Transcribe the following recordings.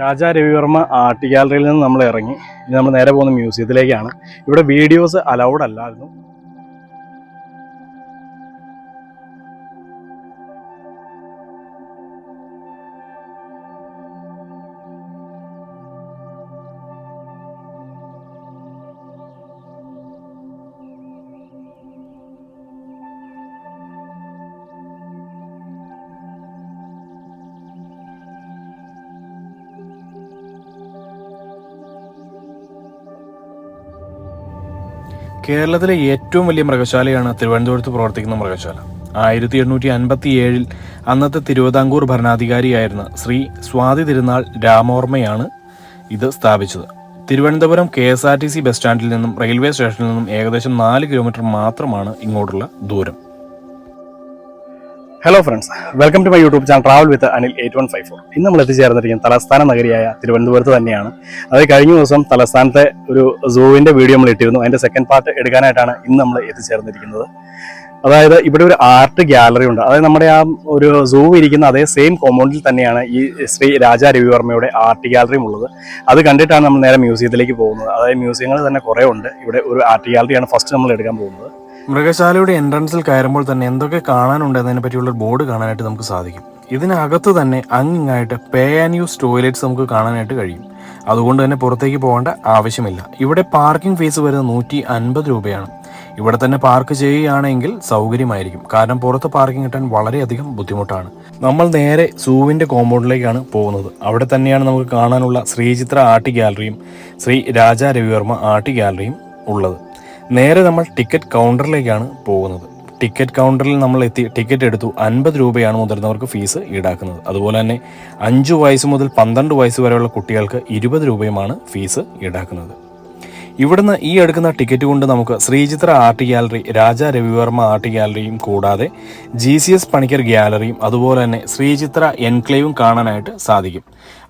Raja Ravi Varma art ഗാലറിയിൽ നിന്ന് നമ്മൾ ഇറങ്ങി. ഇനി നമ്മൾ നേരെ പോകുന്ന മ്യൂസിയത്തിലേക്കാണ് ഇവിടെ വീഡിയോസ് അലൗഡ് അല്ലായിരുന്നു. കേരളത്തിലെ ഏറ്റവും വലിയ മൃഗശാലയാണ് തിരുവനന്തപുരത്ത് പ്രവർത്തിക്കുന്ന മൃഗശാല. ആയിരത്തി എണ്ണൂറ്റി അൻപത്തി ഏഴിൽ അന്നത്തെ തിരുവിതാംകൂർ ഭരണാധികാരിയായിരുന്ന ശ്രീ സ്വാതി തിരുനാൾ രാമവർമ്മയാണ് ഇത് സ്ഥാപിച്ചത്. Thiruvananthapuram K S R T C bus സ്റ്റാൻഡിൽ നിന്നും റെയിൽവേ സ്റ്റേഷനിൽ നിന്നും ഏകദേശം നാല് കിലോമീറ്റർ മാത്രമാണ് ഇങ്ങോട്ടുള്ള ദൂരം. Hello friends welcome to my YouTube channel travel with Anil eight one five four ഇന്ന് നമ്മൾ എത്തിച്ചേർന്നിരിക്കുന്നത് തലസ്ഥാന നഗരിയായ തിരുവനന്തപുരത്ത് തന്നെയാണ്. അത് കഴിഞ്ഞ ദിവസം തലസ്ഥാനത്തെ ഒരു സൂവിന്റെ വീഡിയോ നമ്മൾ ഇട്ടിരുന്നു. അതിന്റെ സെക്കൻഡ് പാർട്ട് എടുക്കാനായിട്ടാണ് ഇന്ന് നമ്മൾ എത്തിച്ചേർന്നിരിക്കുന്നത്. അതായത് ഇവിടെ ഒരു ആർട്ട് ഗ്യാലറി ഉണ്ട്. അതായത് നമ്മുടെ ആ ഒരു സൂ ഇരിക്കുന്ന അതേ സെയിം കോമ്പൗണ്ടിൽ തന്നെയാണ് ഈ ശ്രീ രാജാ രവിവർമ്മയുടെ ആർട്ട് ഗ്യാലറിയും ഉള്ളത്. അത് കണ്ടിട്ടാണ് നമ്മൾ നേരെ മ്യൂസിയത്തിലേക്ക് പോകുന്നത്. അതായത് മ്യൂസിയങ്ങൾ തന്നെ കുറേ ഉണ്ട്. ഇവിടെ ഒരു ആർട്ട് ഗ്യാലറിയാണ് ഫസ്റ്റ് നമ്മൾ എടുക്കാൻ പോകുന്നത്. മൃഗശാലയുടെ എൻട്രൻസിൽ കയറുമ്പോൾ തന്നെ എന്തൊക്കെ കാണാനുണ്ട് എന്നതിനെ പറ്റിയുള്ള ബോർഡ് കാണാനായിട്ട് നമുക്ക് സാധിക്കും. ഇതിനകത്ത് തന്നെ അങ്ങിങ്ങായിട്ട് പേ ആൻഡ് യൂസ് ടോയ്ലറ്റ്സ് നമുക്ക് കാണാനായിട്ട് കഴിയും. അതുകൊണ്ട് തന്നെ പുറത്തേക്ക് പോകേണ്ട ആവശ്യമില്ല. ഇവിടെ പാർക്കിംഗ് ഫീസ് വരുന്നത് നൂറ്റി അൻപത് രൂപയാണ്. ഇവിടെ തന്നെ പാർക്ക് ചെയ്യുകയാണെങ്കിൽ സൗകര്യമായിരിക്കും. കാരണം പുറത്ത് പാർക്കിംഗ് കിട്ടാൻ വളരെയധികം ബുദ്ധിമുട്ടാണ്. നമ്മൾ നേരെ സൂവിന്റെ കോമ്പൗണ്ടിലേക്കാണ് പോകുന്നത്. അവിടെ തന്നെയാണ് നമുക്ക് കാണാനുള്ള ശ്രീചിത്ര ആർട്ട് ഗാലറിയും ശ്രീ രാജാ രവിവർമ്മ ആർട്ട് ഗാലറിയും ഉള്ളത്. നേരെ നമ്മൾ ടിക്കറ്റ് കൗണ്ടറിലേക്കാണ് പോകുന്നത്. ടിക്കറ്റ് കൗണ്ടറിൽ നമ്മൾ എത്തി ടിക്കറ്റ് എടുത്തു. അൻപത് രൂപയാണ് മുതിർന്നവർക്ക് ഫീസ് ഈടാക്കുന്നത്. അതുപോലെ തന്നെ അഞ്ച് വയസ്സ് മുതൽ പന്ത്രണ്ട് വയസ്സ് വരെയുള്ള കുട്ടികൾക്ക് ഇരുപത് രൂപയുമാണ് ഫീസ് ഈടാക്കുന്നത്. ഇവിടുന്ന് ഈ എടുക്കുന്ന ടിക്കറ്റ് കൊണ്ട് നമുക്ക് Sreechitra art gallery Raja Ravivarma art ഗ്യാലറിയും കൂടാതെ ജി സി എസ് പണിക്കർ ഗ്യാലറിയും അതുപോലെ തന്നെ ശ്രീചിത്ര എൻക്ലേവും കാണാനായിട്ട് സാധിക്കും.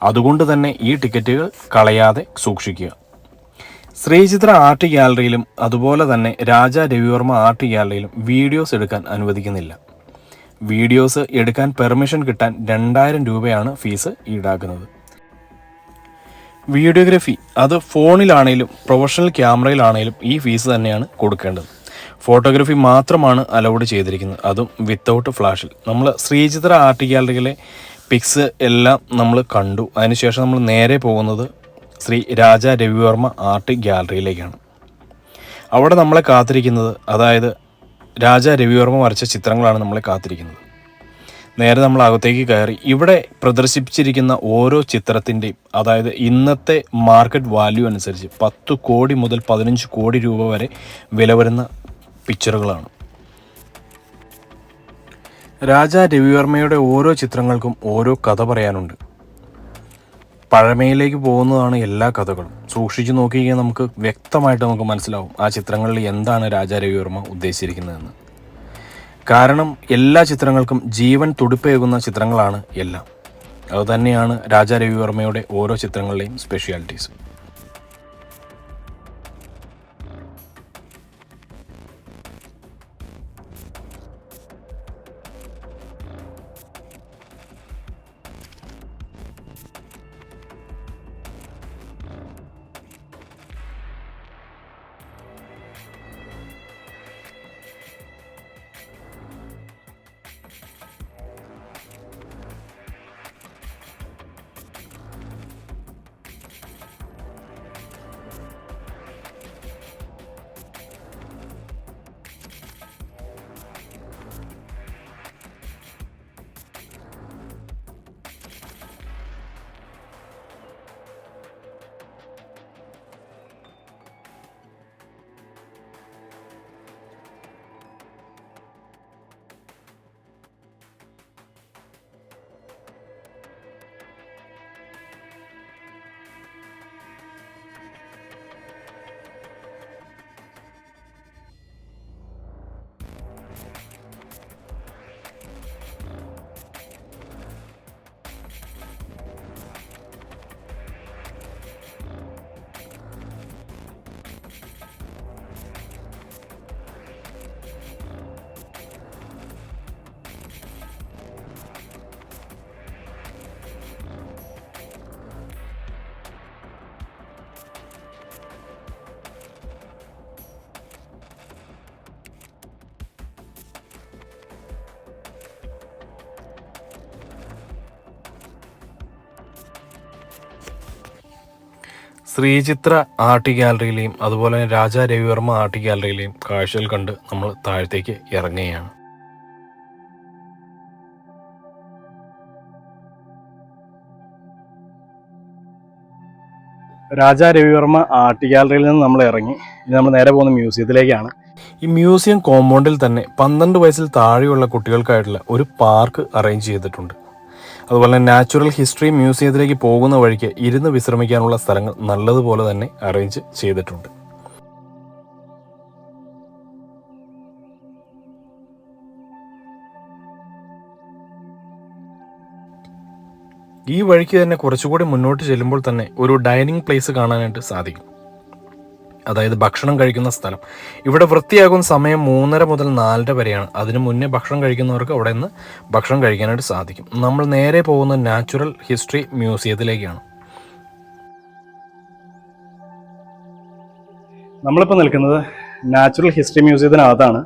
അതുകൊണ്ട് തന്നെ ഈ ടിക്കറ്റുകൾ കളയാതെ സൂക്ഷിക്കുക. ശ്രീചിത്ര ആർട്ട് ഗ്യാലറിയിലും അതുപോലെ തന്നെ രാജ രവിവർമ്മ ആർട്ട് ഗ്യാലറിയിലും വീഡിയോസ് എടുക്കാൻ അനുവദിക്കുന്നില്ല. വീഡിയോസ് എടുക്കാൻ പെർമിഷൻ കിട്ടാൻ രണ്ടായിരം രൂപയാണ് ഫീസ് ഈടാക്കുന്നത്. വീഡിയോഗ്രഫി അത് ഫോണിലാണേലും പ്രൊഫഷണൽ ക്യാമറയിലാണേലും ഈ ഫീസ് തന്നെയാണ് കൊടുക്കേണ്ടത്. ഫോട്ടോഗ്രാഫി മാത്രമാണ് അലൗഡ് ചെയ്തിരിക്കുന്നത്. അതും വിത്തൗട്ട് ഫ്ലാഷിൽ. നമ്മൾ ശ്രീചിത്ര ആർട്ട് ഗാലറിയിലെ പിക്സ് എല്ലാം നമ്മൾ കണ്ടു. അതിനുശേഷം നമ്മൾ നേരെ പോകുന്നത് ശ്രീ രാജ രവിവർമ്മ ആർട്ട് ഗ്യാലറിയിലേക്കാണ് അവിടെ നമ്മളെ കാത്തിരിക്കുന്നത് അതായത് രാജ രവിവർമ്മ വരച്ച ചിത്രങ്ങളാണ് നമ്മളെ കാത്തിരിക്കുന്നത്. നേരെ നമ്മൾ അകത്തേക്ക് കയറി ഇവിടെ പ്രദർശിപ്പിച്ചിരിക്കുന്ന ഓരോ ചിത്രത്തിന്റെയും അതായത് ഇന്നത്തെ മാർക്കറ്റ് വാല്യൂ അനുസരിച്ച് പത്ത് കോടി മുതൽ പതിനഞ്ച് കോടി രൂപ വരെ വില വരുന്ന പിക്ചറുകളാണ്. രാജ രവിവർമ്മയുടെ ഓരോ ചിത്രങ്ങൾക്കും ഓരോ കഥ പറയാനുണ്ട്. പഴമയിലേക്ക് പോകുന്നതാണ് എല്ലാ കഥകളും. സൂക്ഷിച്ചു നോക്കിക്കഴിഞ്ഞാൽ നമുക്ക് വ്യക്തമായിട്ട് നമുക്ക് മനസ്സിലാവും ആ ചിത്രങ്ങളിൽ എന്താണ് രാജാരവിവർമ്മ ഉദ്ദേശിച്ചിരിക്കുന്നതെന്ന്. കാരണം എല്ലാ ചിത്രങ്ങൾക്കും ജീവൻ തുടിപ്പേകുന്ന ചിത്രങ്ങളാണ് എല്ലാം. അതുതന്നെയാണ് രാജാരവിവർമ്മയുടെ ഓരോ ചിത്രങ്ങളുടെയും സ്പെഷ്യാലിറ്റീസ് ശ്രീചിത്ര ആർട്ട് ഗ്യാലറിയിലെയും അതുപോലെ തന്നെ രാജാ രവിവർമ്മ ആർട്ട് ഗ്യാലറിയിലെയും കാഴ്ചകൾ കണ്ട് നമ്മൾ താഴത്തേക്ക് ഇറങ്ങുകയാണ്. രാജാ രവിവർമ്മ ആർട്ട് ഗ്യാലറിയിൽ നിന്ന് നമ്മൾ ഇറങ്ങി. ഇനി നമ്മൾ നേരെ പോകുന്ന മ്യൂസിയത്തിലേക്കാണ്. ഈ മ്യൂസിയം കോമ്പൗണ്ടിൽ തന്നെ പന്ത്രണ്ട് വയസ്സിൽ താഴെയുള്ള കുട്ടികൾക്കായിട്ടുള്ള ഒരു പാർക്ക് അറേഞ്ച് ചെയ്തിട്ടുണ്ട്. അതുപോലെ തന്നെ നാച്ചുറൽ ഹിസ്റ്ററി മ്യൂസിയത്തിലേക്ക് പോകുന്ന വഴിക്ക് ഇരുന്ന് വിശ്രമിക്കാനുള്ള സ്ഥലങ്ങൾ നല്ലതുപോലെ തന്നെ അറേഞ്ച് ചെയ്തിട്ടുണ്ട്. ഈ വഴിക്ക് തന്നെ കുറച്ചുകൂടി മുന്നോട്ട് ചെല്ലുമ്പോൾ തന്നെ ഒരു ഡൈനിങ് പ്ലേസ് കാണാനായിട്ട് സാധിക്കും. അതായത് ഭക്ഷണം കഴിക്കുന്ന സ്ഥലം. ഇവിടെ വൃത്തിയാകുന്ന സമയം മൂന്നര മുതൽ നാലര വരെയാണ്. അതിനു മുന്നേ ഭക്ഷണം കഴിക്കുന്നവർക്ക് അവിടെ നിന്ന് ഭക്ഷണം കഴിക്കാനായിട്ട് സാധിക്കും. നമ്മൾ നേരെ പോകുന്ന നാച്ചുറൽ ഹിസ്റ്ററി മ്യൂസിയത്തിലേക്കാണ്. നമ്മളിപ്പോൾ നിൽക്കുന്നത് നാച്ചുറൽ ഹിസ്റ്ററി മ്യൂസിയത്തിനകത്താണ്.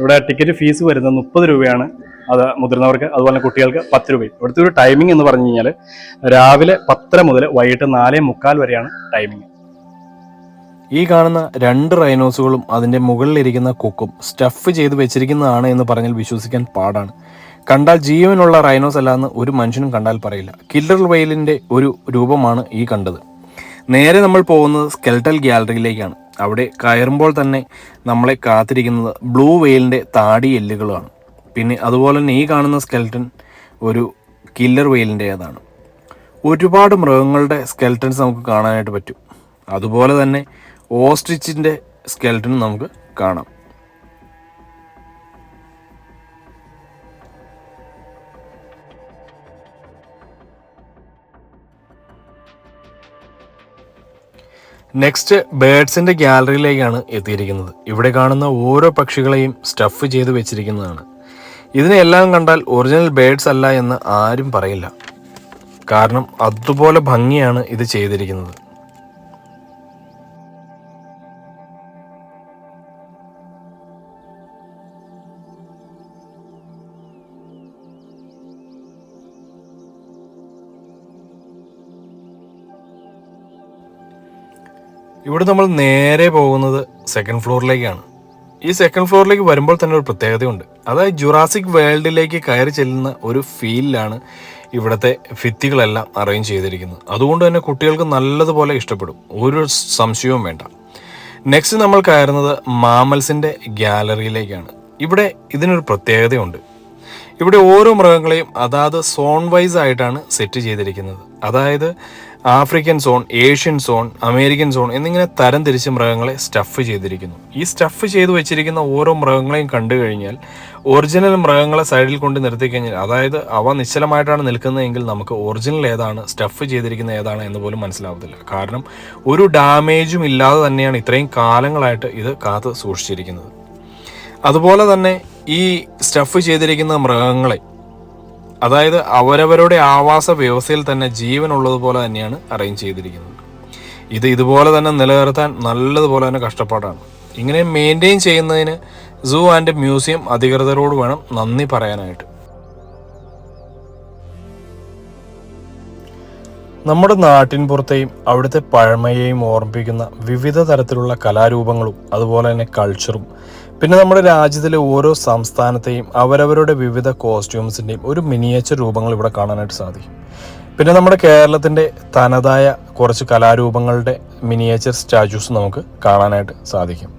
ഇവിടെ ടിക്കറ്റ് ഫീസ് വരുന്നത് മുപ്പത് രൂപയാണ്. അത് മുതിർന്നവർക്ക് അതുപോലെ കുട്ടികൾക്ക് പത്ത് രൂപയും. ഇവിടുത്തെ ഒരു ടൈമിംഗ് എന്ന് പറഞ്ഞു കഴിഞ്ഞാൽ രാവിലെ പത്തര മുതൽ വൈകിട്ട് നാലേ മുക്കാൽ വരെയാണ് ടൈമിംഗ് ഈ കാണുന്ന രണ്ട് റൈനോസുകളും അതിന്റെ മുകളിലിരിക്കുന്ന കൊക്കും സ്റ്റഫ് ചെയ്ത് വെച്ചിരിക്കുന്നതാണ് എന്ന് പറഞ്ഞാൽ വിശ്വസിക്കാൻ പാടാണ്. കണ്ടാൽ ജീവനുള്ള റൈനോസ് അല്ലാന്ന് ഒരു മനുഷ്യനും കണ്ടാൽ പറയില്ല. കില്ലർ വെയിലിന്റെ ഒരു രൂപമാണ് ഈ കണ്ടത്. നേരെ നമ്മൾ പോകുന്നത് സ്കെൽട്ടൽ ഗ്യാലറിയിലേക്കാണ് അവിടെ കയറുമ്പോൾ തന്നെ നമ്മളെ കാത്തിരിക്കുന്നത് ബ്ലൂ വെയിലിന്റെ താടി എല്ലുകളാണ് പിന്നെ അതുപോലെ തന്നെ ഈ കാണുന്ന സ്കെൽട്ടൻ ഒരു കില്ലർ വെയിലിന്റേതാണ് ഒരുപാട് മൃഗങ്ങളുടെ സ്കെൽട്ടൻസ് നമുക്ക് കാണാനായിട്ട് പറ്റും. അതുപോലെ തന്നെ ഓസ്ട്രിച്ചിന്റെ സ്കെൽട്ടനും നമുക്ക് കാണാം. നെക്സ്റ്റ് ബേഡ്സിന്റെ ഗ്യാലറിയിലേക്കാണ് എത്തിയിരിക്കുന്നത്. ഇവിടെ കാണുന്ന ഓരോ പക്ഷികളെയും സ്റ്റഫ് ചെയ്ത് വെച്ചിരിക്കുന്നതാണ്. ഇതിനെല്ലാം കണ്ടാൽ ഒറിജിനൽ ബേഡ്സ് അല്ല എന്ന് ആരും പറയില്ല. കാരണം അതുപോലെ ഭംഗിയാണ് ഇത് ചെയ്തിരിക്കുന്നത്. ഇവിടെ നമ്മൾ നേരെ പോകുന്നത് സെക്കൻഡ് ഫ്ലോറിലേക്കാണ് ഈ സെക്കൻഡ് ഫ്ലോറിലേക്ക് വരുമ്പോൾ തന്നെ ഒരു പ്രത്യേകതയുണ്ട്. അതായത് ജുറാസിക് വേൾഡിലേക്ക് കയറി ചെല്ലുന്ന ഒരു ഫീലിലാണ് ഇവിടുത്തെ ഭിത്തികളെല്ലാം അറേഞ്ച് ചെയ്തിരിക്കുന്നത്. അതുകൊണ്ട് തന്നെ കുട്ടികൾക്ക് നല്ലതുപോലെ ഇഷ്ടപ്പെടും. ഒരു സംശയവും വേണ്ട. നെക്സ്റ്റ് നമ്മൾ കയറുന്നത് മാമൽസിന്റെ ഗ്യാലറിയിലേക്കാണ് ഇവിടെ ഇതിനൊരു പ്രത്യേകതയുണ്ട്. ഇവിടെ ഓരോ മൃഗങ്ങളെയും അതാത് സോൺ വൈസ് ആയിട്ടാണ് സെറ്റ് ചെയ്തിരിക്കുന്നത്. അതായത് African zone Asian zone American zone എന്നിങ്ങനെ തരം തിരിച്ച് മൃഗങ്ങളെ സ്റ്റഫ് ചെയ്തിരിക്കുന്നു. ഈ സ്റ്റഫ് ചെയ്തു വെച്ചിരിക്കുന്ന ഓരോ മൃഗങ്ങളെയും കണ്ടു കഴിഞ്ഞാൽ ഒറിജിനൽ മൃഗങ്ങളെ സൈഡിൽ കൊണ്ട് നിർത്തി കഴിഞ്ഞാൽ അതായത് അവ നിശ്ചലമായിട്ടാണ് നിൽക്കുന്നതെങ്കിൽ നമുക്ക് ഒറിജിനൽ ഏതാണ് സ്റ്റഫ് ചെയ്തിരിക്കുന്ന ഏതാണ് എന്ന് പോലും മനസ്സിലാവത്തില്ല. കാരണം ഒരു ഡാമേജും ഇല്ലാതെ തന്നെയാണ് ഇത്രയും കാലങ്ങളായിട്ട് ഇത് കാത്ത് സൂക്ഷിച്ചിരിക്കുന്നത്. അതുപോലെ തന്നെ ഈ സ്റ്റഫ് ചെയ്തിരിക്കുന്ന മൃഗങ്ങളെ. അതായത് അവരവരുടെ ആവാസ വ്യവസ്ഥയിൽ തന്നെ ജീവനുള്ളതുപോലെ തന്നെയാണ് അറേഞ്ച് ചെയ്തിരിക്കുന്നത്. ഇത് ഇതുപോലെ തന്നെ നിലനിർത്താൻ നല്ലതുപോലെ തന്നെ കഷ്ടപ്പാടാണ്. ഇങ്ങനെ മെയിന്റെയിൻ ചെയ്യുന്നതിന് സൂ ആൻഡ് മ്യൂസിയം അധികൃതരോട് വേണം നന്ദി പറയാനായിട്ട്. നമ്മുടെ നാട്ടിൻ പുറത്തെയും അവിടുത്തെ പഴമയെയും ഓർമ്മിപ്പിക്കുന്ന വിവിധ തരത്തിലുള്ള കലാരൂപങ്ങളും അതുപോലെ തന്നെ കൾച്ചറും പിന്നെ നമ്മുടെ രാജ്യത്തിലെ ഓരോ സംസ്ഥാനത്തെയും അവരവരുടെ വിവിധ കോസ്റ്റ്യൂംസിന്റെയും ഒരു മിനിയേച്ചർ രൂപങ്ങൾ ഇവിടെ കാണാനായിട്ട് സാധിക്കും. പിന്നെ നമ്മുടെ കേരളത്തിന്റെ തനതായ കുറച്ച് കലാരൂപങ്ങളുടെ മിനിയേച്ചർ സ്റ്റാച്യൂസ് നമുക്ക് കാണാനായിട്ട് സാധിക്കും.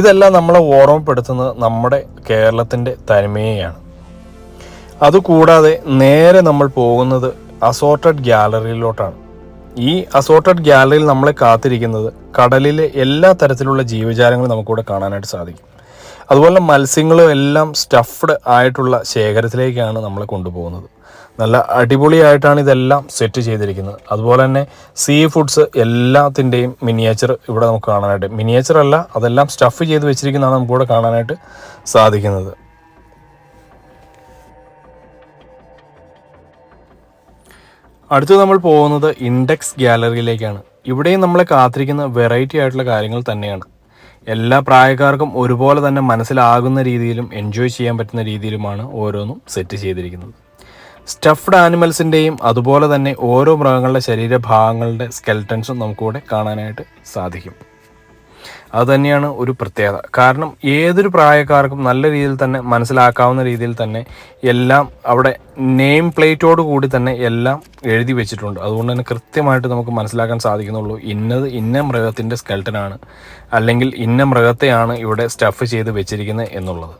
ഇതെല്ലാം നമ്മളെ ഓർമ്മപ്പെടുത്തുന്നത് നമ്മുടെ കേരളത്തിന്റെ തനിമയെയാണ്. അതുകൂടാതെ നേരെ നമ്മൾ പോകുന്നത് അസോർട്ടഡ് ഗ്യാലറിയിലോട്ടാണ് ഈ അസോർട്ടഡ് ഗ്യാലറിയിൽ നമ്മളെ കാത്തിരിക്കുന്നത് കടലിലെ എല്ലാ തരത്തിലുള്ള ജീവജാലങ്ങളും നമുക്കിവിടെ കാണാനായിട്ട് സാധിക്കും. അതുപോലെ മത്സ്യങ്ങളും എല്ലാം സ്റ്റഫ്ഡ് ആയിട്ടുള്ള ശേഖരത്തിലേക്കാണ് നമ്മൾ കൊണ്ടുപോകുന്നത്. നല്ല അടിപൊളിയായിട്ടാണ് ഇതെല്ലാം സെറ്റ് ചെയ്തിരിക്കുന്നത്. അതുപോലെ തന്നെ സീ ഫുഡ്സ് എല്ലാത്തിന്റെയും മിനിയേച്ചർ ഇവിടെ നമുക്ക് കാണാനായിട്ട്. മിനിയേച്ചർ അല്ല അതെല്ലാം സ്റ്റഫ് ചെയ്ത് വെച്ചിരിക്കുന്നതാണ് നമുക്കിവിടെ കാണാനായിട്ട് സാധിക്കുന്നത്. അടുത്ത് നമ്മൾ പോകുന്നത് ഇൻഡെക്സ് ഗ്യാലറിയിലേക്കാണ് ഇവിടെയും നമ്മളെ കാത്തിരിക്കുന്ന വെറൈറ്റി ആയിട്ടുള്ള കാര്യങ്ങൾ തന്നെയാണ്. എല്ലാ പ്രായക്കാർക്കും ഒരുപോലെ തന്നെ മനസ്സിലാകുന്ന രീതിയിലും എൻജോയ് ചെയ്യാൻ പറ്റുന്ന രീതിയിലുമാണ് ഓരോന്നും സെറ്റ് ചെയ്തിരിക്കുന്നത്. സ്റ്റഫ്ഡ് ആനിമൽസിന്റെയും അതുപോലെ തന്നെ ഓരോ മൃഗങ്ങളുടെ ശരീരഭാഗങ്ങളുടെ സ്കെൽട്ടൻസും നമുക്കിവിടെ കാണാനായിട്ട് സാധിക്കും. അത് തന്നെയാണ് ഒരു പ്രത്യേകത. കാരണം ഏതൊരു പ്രായക്കാർക്കും നല്ല രീതിയിൽ തന്നെ മനസ്സിലാക്കാവുന്ന രീതിയിൽ തന്നെ എല്ലാം അവിടെ നെയിം പ്ലേറ്റോട് കൂടി തന്നെ എല്ലാം എഴുതി വെച്ചിട്ടുണ്ട്. അതുകൊണ്ട് തന്നെ കൃത്യമായിട്ട് നമുക്ക് മനസ്സിലാക്കാൻ സാധിക്കുന്നുള്ളൂ. ഇന്നത് ഇന്ന മൃഗത്തിന്റെ സ്കെൽട്ടനാണ് അല്ലെങ്കിൽ ഇന്ന മൃഗത്തെയാണ് ഇവിടെ സ്റ്റഫ് ചെയ്ത് വെച്ചിരിക്കുന്നത് എന്നുള്ളത്.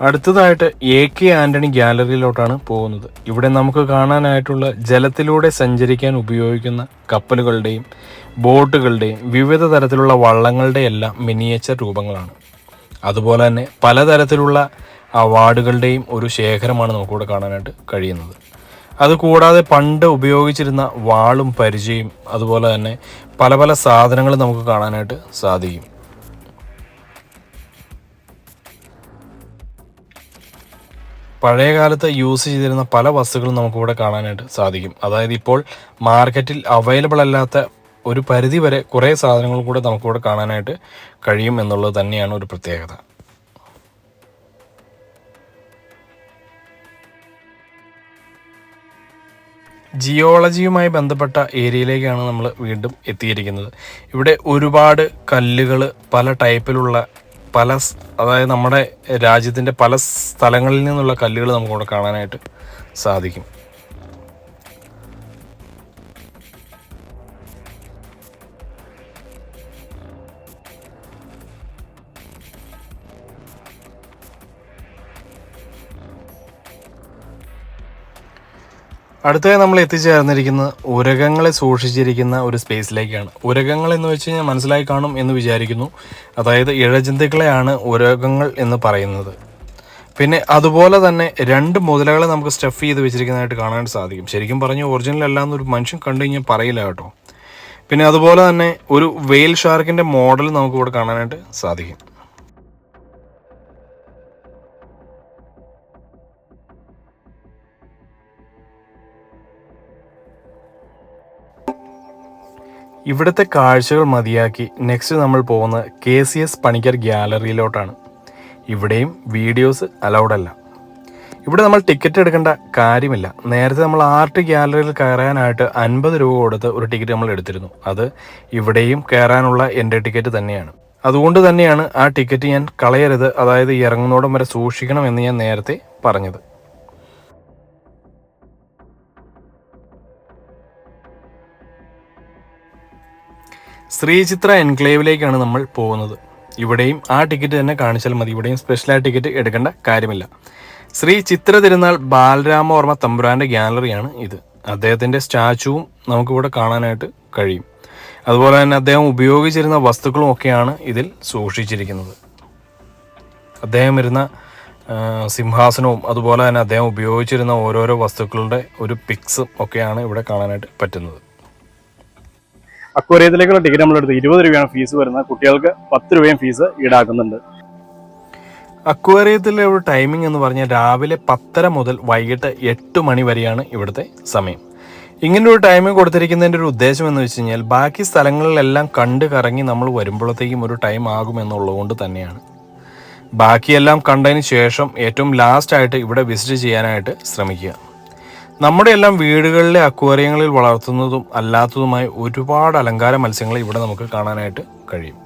അടുത്തതായിട്ട് എ കെ ആന്റണി ഗ്യാലറിയിലോട്ടാണ് പോകുന്നത്. ഇവിടെ നമുക്ക് കാണാനായിട്ടുള്ള ജലത്തിലൂടെ സഞ്ചരിക്കാൻ ഉപയോഗിക്കുന്ന കപ്പലുകളുടെയും ബോട്ടുകളുടെയും വിവിധ തരത്തിലുള്ള വള്ളങ്ങളുടെ എല്ലാം മിനിയേച്ചർ രൂപങ്ങളാണ്. അതുപോലെ തന്നെ പലതരത്തിലുള്ള അവാർഡുകളുടെയും ഒരു ശേഖരമാണ് നമുക്കിവിടെ കാണാനായിട്ട് കഴിയുന്നത്. അതുകൂടാതെ പണ്ട് ഉപയോഗിച്ചിരുന്ന വാളും പരിചയും അതുപോലെ തന്നെ പല പല സാധനങ്ങളും നമുക്ക് കാണാനായിട്ട് സാധിക്കും. പഴയ കാലത്ത് യൂസ് ചെയ്തിരുന്ന പല വസ്തുക്കളും നമുക്കിവിടെ കാണാനായിട്ട് സാധിക്കും. അതായത് ഇപ്പോൾ മാർക്കറ്റിൽ അവൈലബിൾ അല്ലാത്ത ഒരു പരിധി വരെ കുറേ സാധനങ്ങൾ കൂടെ നമുക്കിവിടെ കാണാനായിട്ട് കഴിയും എന്നുള്ളത് തന്നെയാണ് ഒരു പ്രത്യേകത. ജിയോളജിയുമായി ബന്ധപ്പെട്ട ഏരിയയിലേക്കാണ് നമ്മൾ വീണ്ടും എത്തിയിരിക്കുന്നത്. ഇവിടെ ഒരുപാട് കല്ലുകൾ പല ടൈപ്പിലുള്ള പല അതായത് നമ്മുടെ രാജ്യത്തിന്റെ പല സ്ഥലങ്ങളിൽ നിന്നുള്ള കല്ലുകൾ നമുക്കിവിടെ കാണാനായിട്ട് സാധിക്കും. അടുത്തതായി നമ്മൾ എത്തിച്ചേർന്നിരിക്കുന്നത് ഉരകങ്ങളെ സൂക്ഷിച്ചിരിക്കുന്ന ഒരു സ്പേസിലേക്കാണ്. ഉരകങ്ങൾ എന്ന് വെച്ച് കഴിഞ്ഞാൽ മനസ്സിലായി കാണും എന്ന് വിചാരിക്കുന്നു. അതായത് ഇഴജന്തുക്കളെയാണ് ഉരകങ്ങൾ എന്ന് പറയുന്നത്. പിന്നെ അതുപോലെ തന്നെ രണ്ട് മുതലകളെ നമുക്ക് സ്റ്റഫ് ചെയ്ത് വെച്ചിരിക്കുന്നതായിട്ട് കാണാൻ സാധിക്കും. ശരിക്കും പറഞ്ഞു ഒറിജിനൽ അല്ലാന്ന് ഒരു മനുഷ്യൻ കണ്ടു കഴിഞ്ഞാൽ പറയില്ല കേട്ടോ. പിന്നെ അതുപോലെ തന്നെ ഒരു വെയിൽ ഷാർക്കിന്റെ മോഡൽ നമുക്ക് ഇവിടെ കാണാനായിട്ട് സാധിക്കും. ഇവിടുത്തെ കാഴ്ചകൾ മതിയാക്കി നെക്സ്റ്റ് നമ്മൾ പോകുന്നത് കെ സി എസ് പണിക്കർ ഗ്യാലറിയിലോട്ടാണ്. ഇവിടെയും വീഡിയോസ് അലൗഡ് അല്ല. ഇവിടെ നമ്മൾ ടിക്കറ്റ് എടുക്കേണ്ട കാര്യമില്ല. നേരത്തെ നമ്മൾ ആർട്ട് ഗ്യാലറിയിൽ കയറാനായിട്ട് അൻപത് രൂപ കൊടുത്ത് ഒരു ടിക്കറ്റ് നമ്മൾ എടുത്തിരുന്നു. അത് ഇവിടെയും കയറാനുള്ള എന്റെ ടിക്കറ്റ് തന്നെയാണ്. അതുകൊണ്ട് തന്നെയാണ് ആ ടിക്കറ്റ് ഞാൻ കളയരുത്. അതായത് ഇറങ്ങുന്നോടം വരെ സൂക്ഷിക്കണം എന്ന് ഞാൻ നേരത്തെ പറഞ്ഞത്. ശ്രീചിത്ര എൻക്ലേവിലേക്കാണ് നമ്മൾ പോകുന്നത്. ഇവിടെയും ആ ടിക്കറ്റ് തന്നെ കാണിച്ചാൽ മതി. ഇവിടെയും സ്പെഷ്യൽ ടിക്കറ്റ് എടുക്കേണ്ട കാര്യമില്ല. ശ്രീ ചിത്ര തിരുനാൾ ബാലരാമവർമ്മ തമ്പുരാന്റെ ഗ്യാലറിയാണ് ഇത്. അദ്ദേഹത്തിന്റെ സ്റ്റാച്ചുവും നമുക്കിവിടെ കാണാനായിട്ട് കഴിയും. അതുപോലെ തന്നെ അദ്ദേഹം ഉപയോഗിച്ചിരുന്ന വസ്തുക്കളും ഒക്കെയാണ് ഇതിൽ സൂക്ഷിച്ചിരിക്കുന്നത്. അദ്ദേഹം ഇരുന്ന സിംഹാസനവും അതുപോലെ തന്നെ അദ്ദേഹം ഉപയോഗിച്ചിരുന്ന ഓരോരോ വസ്തുക്കളുടെ ഒരു പിക്സും ഒക്കെയാണ് ഇവിടെ കാണാനായിട്ട് പറ്റുന്നത്. അക്വേറിയത്തിലേക്കുള്ള ടിക്കറ്റ് നമ്മളെടുത്ത് ഇരുപത് രൂപയാണ് ഫീസ് വരുന്നത്. കുട്ടികൾക്ക് പത്ത് രൂപയും ഫീസ് ഈടാക്കുന്നുണ്ട്. അക്വേറിയത്തിലെ ഒരു ടൈമിംഗ് എന്ന് പറഞ്ഞാൽ രാവിലെ പത്തര മുതൽ വൈകിട്ട് എട്ട് മണി വരെയാണ് ഇവിടുത്തെ സമയം. ഇങ്ങനെ ഒരു ടൈമിംഗ് കൊടുത്തിരിക്കുന്നതിന്റെ ഒരു ഉദ്ദേശം എന്ന് വെച്ച് കഴിഞ്ഞാൽ ബാക്കി സ്ഥലങ്ങളിലെല്ലാം കണ്ട് കറങ്ങി നമ്മൾ വരുമ്പോഴത്തേക്കും ഒരു ടൈം ആകുമെന്നുള്ളതുകൊണ്ട് തന്നെയാണ്. ബാക്കിയെല്ലാം കണ്ടതിന് ശേഷം ഏറ്റവും ലാസ്റ്റായിട്ട് ഇവിടെ വിസിറ്റ് ചെയ്യാനായിട്ട് ശ്രമിക്കുക. നമ്മുടെ എല്ലാം വീടുകളിലെ അക്വേറിയങ്ങളിൽ വളർത്തുന്നതും അല്ലാത്തതുമായ ഒരുപാട് അലങ്കാര മത്സ്യങ്ങൾ ഇവിടെ നമുക്ക് കാണാനായിട്ട് കഴിയും.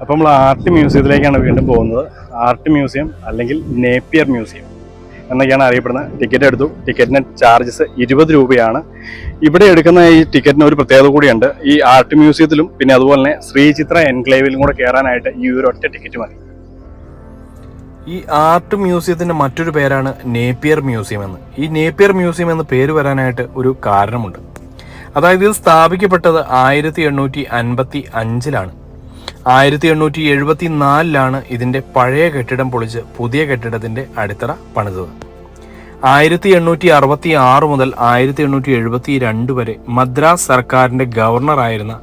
അപ്പോൾ നമ്മൾ ആർട്ട് മ്യൂസിയത്തിലേക്കാണ് വീണ്ടും പോകുന്നത്. ആർട്ട് മ്യൂസിയം അല്ലെങ്കിൽ നേപ്പിയർ മ്യൂസിയം എന്നൊക്കെയാണ് അറിയപ്പെടുന്നത് ടിക്കറ്റ് എടുത്തു. ടിക്കറ്റിന് ചാർജസ് ഇരുപത് രൂപയാണ്. ഇവിടെ എടുക്കുന്ന ഈ ടിക്കറ്റിന് ഒരു പ്രത്യേകത കൂടിയുണ്ട്. ഈ ആർട്ട് മ്യൂസിയത്തിലും പിന്നെ അതുപോലെ തന്നെ ശ്രീചിത്ര എൻക്ലേവിലും കൂടെ കയറാനായിട്ട് ഈ ഒരു ഒറ്റ ടിക്കറ്റ് മതി. ഈ ആർട്ട് മ്യൂസിയത്തിന്റെ മറ്റൊരു പേരാണ് നേപ്പിയർ മ്യൂസിയം എന്ന്. ഈ നേപ്പിയർ മ്യൂസിയം എന്ന് പേര് വരാനായിട്ട് ഒരു കാരണമുണ്ട്. അതായത് ഇത് സ്ഥാപിക്കപ്പെട്ടത് ആയിരത്തി എണ്ണൂറ്റി അൻപത്തി അഞ്ചിലാണ്. ആയിരത്തി എണ്ണൂറ്റി എഴുപത്തി നാലിലാണ് ഇതിന്റെ പഴയ കെട്ടിടം പൊളിച്ച് പുതിയ കെട്ടിടത്തിന്റെ അടിത്തറ പണിതത്. ആയിരത്തി എണ്ണൂറ്റി അറുപത്തി ആറ് മുതൽ ആയിരത്തി എണ്ണൂറ്റി എഴുപത്തി രണ്ട് വരെ മദ്രാസ് സർക്കാരിന്റെ ഗവർണറായിരുന്ന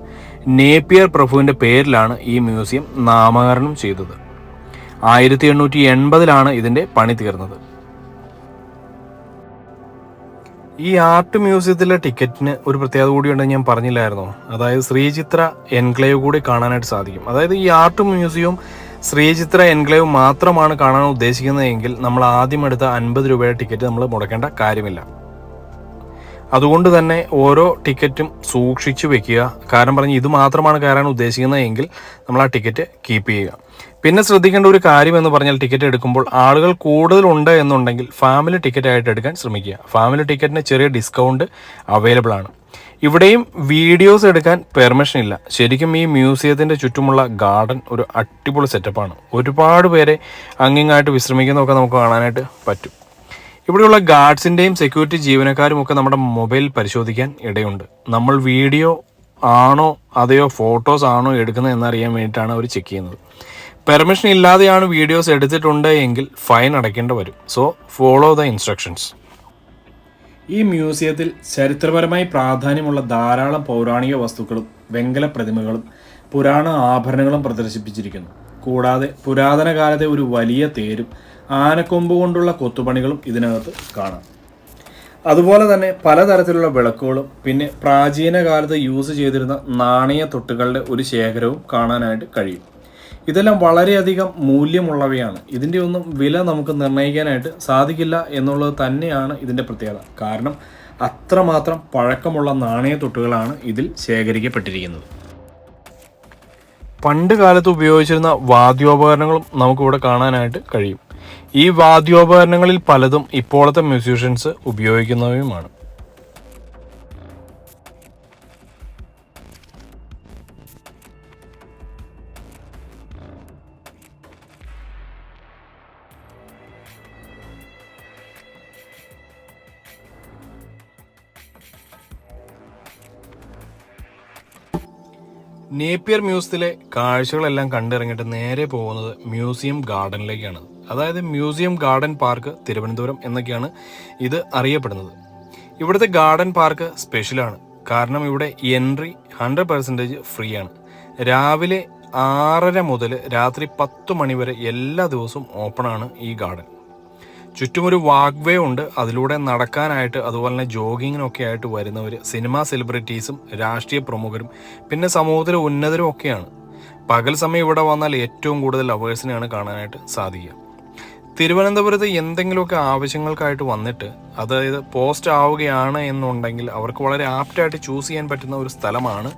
നേപ്പിയർ പ്രഭുവിന്റെ പേരിലാണ് ഈ മ്യൂസിയം നാമകരണം ചെയ്തത്. ആയിരത്തി എണ്ണൂറ്റി എൺപതിലാണ് ഇതിന്റെ പണി തീർന്നത്. ഈ ആർട്ട് മ്യൂസിയത്തിലെ ടിക്കറ്റിന് ഒരു പ്രത്യേകത കൂടിയുണ്ടെന്ന് ഞാൻ പറഞ്ഞില്ലായിരുന്നോ? അതായത് ശ്രീചിത്ര എൻക്ലേവ് കൂടി കാണാനായിട്ട് സാധിക്കും. അതായത് ഈ ആർട്ട് മ്യൂസിയവും ശ്രീചിത്ര എൻക്ലേവ് മാത്രമാണ് കാണാൻ ഉദ്ദേശിക്കുന്നതെങ്കിൽ നമ്മൾ ആദ്യം എടുത്ത അൻപത് രൂപയുടെ ടിക്കറ്റ് നമ്മൾ മുടക്കേണ്ട കാര്യമില്ല. അതുകൊണ്ട് തന്നെ ഓരോ ടിക്കറ്റും സൂക്ഷിച്ചു വെക്കുക. കാരണം പറഞ്ഞ് ഇത് മാത്രമാണ് കയറാൻ ഉദ്ദേശിക്കുന്നതെങ്കിൽ നമ്മൾ ആ ടിക്കറ്റ് കീപ്പ് ചെയ്യുക. പിന്നെ ശ്രദ്ധിക്കേണ്ട ഒരു കാര്യം എന്ന് പറഞ്ഞാൽ ടിക്കറ്റ് എടുക്കുമ്പോൾ ആളുകൾ കൂടുതലുണ്ട് എന്നുണ്ടെങ്കിൽ ഫാമിലി ടിക്കറ്റ് ആയിട്ട് എടുക്കാൻ ശ്രമിക്കുക. ഫാമിലി ടിക്കറ്റിന് ചെറിയ ഡിസ്കൗണ്ട് അവൈലബിൾ ആണ്. ഇവിടെയും വീഡിയോസ് എടുക്കാൻ പെർമിഷൻ ഇല്ല. ശരിക്കും ഈ മ്യൂസിയത്തിന്റെ ചുറ്റുമുള്ള ഗാർഡൻ ഒരു അടിപൊളി സെറ്റപ്പാണ് ഒരുപാട് പേരെ അങ്ങിങ്ങായിട്ട് വിശ്രമിക്കുന്നതൊക്കെ നമുക്ക് കാണാനായിട്ട് പറ്റും. ഇവിടെയുള്ള ഗാർഡ്സിന്റെയും സെക്യൂരിറ്റി ജീവനക്കാരും ഒക്കെ നമ്മുടെ മൊബൈൽ പരിശോധിക്കാൻ ഇടയുണ്ട്. നമ്മൾ വീഡിയോ ആണോ അതെയോ ഫോട്ടോസ് ആണോ എടുക്കുന്നത് എന്നറിയാൻ വേണ്ടിയിട്ടാണ് അവർ ചെക്ക് ചെയ്യുന്നത്. പെർമിഷൻ ഇല്ലാതെയാണ് വീഡിയോസ് എടുത്തിട്ടുണ്ട് എങ്കിൽ ഫൈൻ അടയ്ക്കേണ്ടി വരും. സോ ഫോളോ ദ ഇൻസ്ട്രക്ഷൻസ് ഈ മ്യൂസിയത്തിൽ ചരിത്രപരമായി പ്രാധാന്യമുള്ള ധാരാളം പൗരാണിക വസ്തുക്കളും വെങ്കല പ്രതിമകളും പുരാണ ആഭരണങ്ങളും പ്രദർശിപ്പിച്ചിരിക്കുന്നു. കൂടാതെ പുരാതന കാലത്തെ ഒരു വലിയ തേരും ആനക്കൊമ്പ് കൊണ്ടുള്ള കൊത്തുപണികളും ഇതിനകത്ത് കാണാം. അതുപോലെ തന്നെ പലതരത്തിലുള്ള വിളക്കുകളും പിന്നെ പ്രാചീന കാലത്ത് യൂസ് ചെയ്തിരുന്ന നാണയ തൊട്ടുകളുടെ ഒരു ശേഖരവും കാണാനായിട്ട് കഴിയും. ഇതെല്ലാം വളരെയധികം മൂല്യമുള്ളവയാണ്. ഇതിന്റെ ഒന്നും വില നമുക്ക് നിർണയിക്കാനായിട്ട് സാധിക്കില്ല എന്നുള്ളത് തന്നെയാണ് ഇതിന്റെ പ്രത്യേകത. കാരണം അത്രമാത്രം പഴക്കമുള്ള നാണയ തൊട്ടുകളാണ് ഇതിൽ ശേഖരിക്കപ്പെട്ടിരിക്കുന്നത്. പണ്ട് കാലത്ത് ഉപയോഗിച്ചിരുന്ന വാദ്യോപകരണങ്ങളും നമുക്കിവിടെ കാണാനായിട്ട് കഴിയും. ഈ വാദ്യോപകരണങ്ങളിൽ പലതും ഇപ്പോഴത്തെ മ്യൂസീഷ്യൻസ് ഉപയോഗിക്കുന്നവയുമാണ്. നേപ്പിയർ മ്യൂസിയത്തിലെ കാഴ്ചകളെല്ലാം കണ്ടിറങ്ങിയിട്ട് നേരെ പോകുന്നത് മ്യൂസിയം ഗാർഡനിലേക്കാണ്. അതായത് മ്യൂസിയം ഗാർഡൻ പാർക്ക് തിരുവനന്തപുരം എന്നൊക്കെയാണ് ഇത് അറിയപ്പെടുന്നത്. ഇവിടുത്തെ ഗാർഡൻ പാർക്ക് സ്പെഷ്യലാണ്. കാരണം ഇവിടെ എൻട്രി ഹൺഡ്രഡ് പെർസെന്റേജ് ഫ്രീ ആണ് രാവിലെ ആറര മുതൽ രാത്രി പത്ത് മണി വരെ എല്ലാ ദിവസവും ഓപ്പണാണ് ഈ ഗാർഡൻ. ചുറ്റും ഒരു വാഗ്വേ ഉണ്ട്. അതിലൂടെ നടക്കാനായിട്ട് അതുപോലെ തന്നെ ജോഗിങ്ങിനൊക്കെ ആയിട്ട് വരുന്നവർ സിനിമാ സെലിബ്രിറ്റീസും രാഷ്ട്രീയ പ്രമുഖരും പിന്നെ സമൂഹത്തിലെ ഉന്നതരും ഒക്കെയാണ്. പകൽ സമയം ഇവിടെ വന്നാൽ ഏറ്റവും കൂടുതൽ ലവേഴ്സിനെയാണ് കാണാനായിട്ട് സാധിക്കുക. തിരുവനന്തപുരത്ത് എന്തെങ്കിലുമൊക്കെ ആവശ്യങ്ങൾക്കായിട്ട് വന്നിട്ട് അതായത് പോസ്റ്റ് ആവുകയാണ് എന്നുണ്ടെങ്കിൽ അവർക്ക് വളരെ ആപ്റ്റായിട്ട് ചൂസ് ചെയ്യാൻ പറ്റുന്ന ഒരു സ്ഥലമാണ്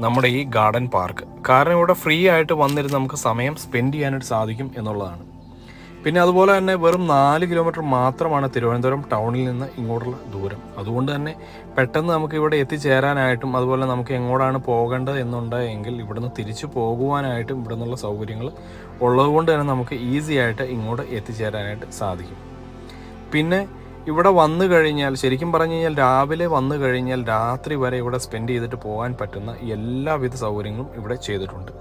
നമ്മുടെ ഈ ഗാർഡൻ പാർക്ക്. കാരണം ഇവിടെ ഫ്രീ ആയിട്ട് വന്നിരുന്ന് നമുക്ക് സമയം സ്പെൻഡ് ചെയ്യാനായിട്ട് സാധിക്കും എന്നുള്ളതാണ്. പിന്നെ അതുപോലെ തന്നെ വെറും നാല് കിലോമീറ്റർ മാത്രമാണ് തിരുവനന്തപുരം ടൗണിൽ നിന്ന് ഇങ്ങോട്ടുള്ള ദൂരം. അതുകൊണ്ട് തന്നെ പെട്ടെന്ന് നമുക്ക് ഇവിടെ എത്തിച്ചേരാനായിട്ടും അതുപോലെ നമുക്ക് എങ്ങോട്ടാണ് പോകേണ്ടത് എന്നുണ്ടെങ്കിൽ ഇവിടുന്ന് തിരിച്ചു പോകുവാനായിട്ടും ഇവിടെ നിന്നുള്ള സൗകര്യങ്ങൾ ഉള്ളതുകൊണ്ട് തന്നെ നമുക്ക് ഈസി ആയിട്ട് ഇങ്ങോട്ട് എത്തിച്ചേരാനായിട്ട് സാധിക്കും. പിന്നെ ഇവിടെ വന്നു കഴിഞ്ഞാൽ ശരിക്കും പറഞ്ഞു കഴിഞ്ഞാൽ രാവിലെ വന്നു കഴിഞ്ഞാൽ രാത്രി വരെ ഇവിടെ സ്പെൻഡ് ചെയ്തിട്ട് പോകാൻ പറ്റുന്ന എല്ലാവിധ സൗകര്യങ്ങളും ഇവിടെ ചെയ്തിട്ടുണ്ട്.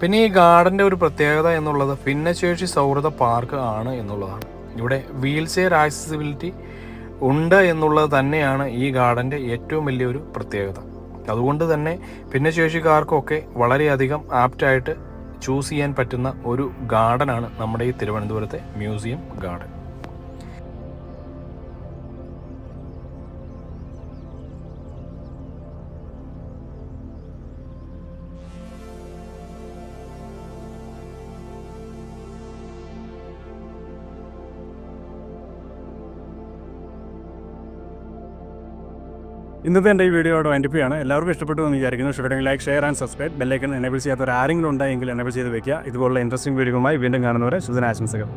പിന്നെ ഈ ഗാർഡന്റെ ഒരു പ്രത്യേകത എന്നുള്ളത് ഭിന്നശേഷി സൗഹൃദ പാർക്ക് ആണ് എന്നുള്ളതാണ്. ഇവിടെ വീൽ ചെയർ ആക്സസിബിലിറ്റി ഉണ്ട് എന്നുള്ളത് തന്നെയാണ് ഈ ഗാർഡന്റെ ഏറ്റവും വലിയൊരു പ്രത്യേകത. അതുകൊണ്ട് തന്നെ ഭിന്നശേഷിക്കാർക്കൊക്കെ വളരെയധികം ആപ്റ്റായിട്ട് ചൂസ് ചെയ്യാൻ പറ്റുന്ന ഒരു ഗാർഡനാണ് നമ്മുടെ ഈ തിരുവനന്തപുരത്തെ മ്യൂസിയം ഗാർഡൻ. ഇന്നത്തെ എന്റെ ഈ വീഡിയോ വീഡിയോയോട് വൈൻഡിപ്പിയാണ് എല്ലാവർക്കും ഇഷ്ടപ്പെട്ടു എന്ന് വിചാരിക്കുന്നു. ഇഷ്ടപ്പെട്ടെങ്കിൽ like share and subscribe bell icon enable ചെയ്യാത്തവർ ആരെങ്കിലും ഉണ്ടെങ്കിൽ എനേബിൾ ചെയ്ത് വെക്കുക. ഇതുപോലുള്ള ഇൻട്രസ്റ്റിംഗ് വീഡിയോയുമായി വീണ്ടും കാണുന്നവരെ ശുദ്ധനാശംസകൾ